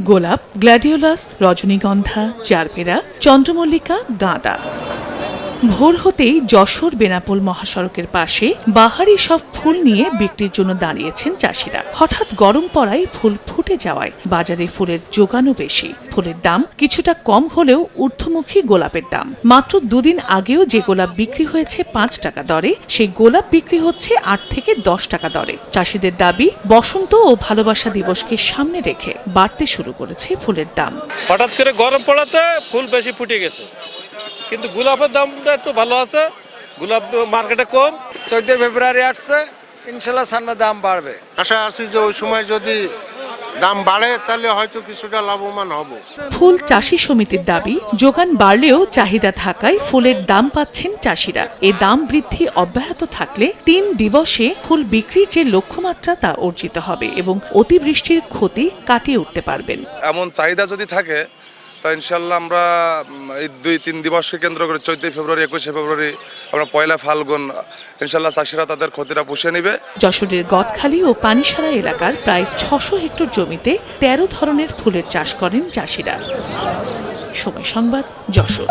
গোলাপ গ্ল্যাডিওলাস রজনীগন্ধা চারপেরা চন্দ্রমল্লিকা গাঁদা। ভোর হতেই যশোর বেনাপোল মহাসড়কের পাশে বাহারি সব ফুল নিয়ে বিক্রির জন্য দাঁড়িয়েছেন চাষিরা। হঠাৎ গরম পড়ায় ফুল ফুটে যাওয়ায় বাজারে ফুলের যোগানও বেশি। ফুলের দাম কিছুটা কম হলেও ঊর্ধ্বমুখী গোলাপের দাম। মাত্র দুদিন আগেও যে গোলাপ বিক্রি হয়েছে পাঁচ টাকা দরে, সেই গোলাপ বিক্রি হচ্ছে আট থেকে দশ টাকা দরে। চাষিদের দাবি, বসন্ত ও ভালোবাসা দিবসকে সামনে রেখে বাড়তে শুরু করেছে ফুলের দাম। হঠাৎ করে গরম পড়াতে ফুল বেশি ফুটে গেছে। কিন্তু গোলাপের দামটা একটু ভালো আছে। গোলাপ মার্কেটে কম। চোদ্দ ফেব্রুয়ারি আসছে ইনশাল্লাহ সামনে দাম বাড়বে। আশা আছি যে ওই সময় যদি দাম বাড়ে তাহলে হয়তো কিছুটা লাভবান হব। ফুল চাষি সমিতির দাবি যোগান বাড়লেও চাহিদা থাকায় ফুলের দাম পাচ্ছেন চাষিরা। এ দাম বৃদ্ধি অব্যাহত থাকলে তিন দিবসে ফুল বিক্রির যে লক্ষ্যমাত্রা তা অর্জিত হবে এবং অতিবৃষ্টির ক্ষতি কাটিয়ে উঠতে পারবেন। এমন চাহিদা যদি থাকে তা ইনশাল্লাহ আমরা এই দুই তিন দিবসকে কেন্দ্র করে চোদ্দই ফেব্রুয়ারি, একুশে ফেব্রুয়ারি আমরা পয়লা ফাল্গুন, ইনশাল্লাহ চাষিরা তাদের ক্ষতিটা পুষে নেবে। যশোরের গদখালি ও পানিসারা এলাকার প্রায় ছশো হেক্টর জমিতে তেরো ধরনের ফুলের চাষ করেন চাষিরা। সময় সংবাদ, যশোর।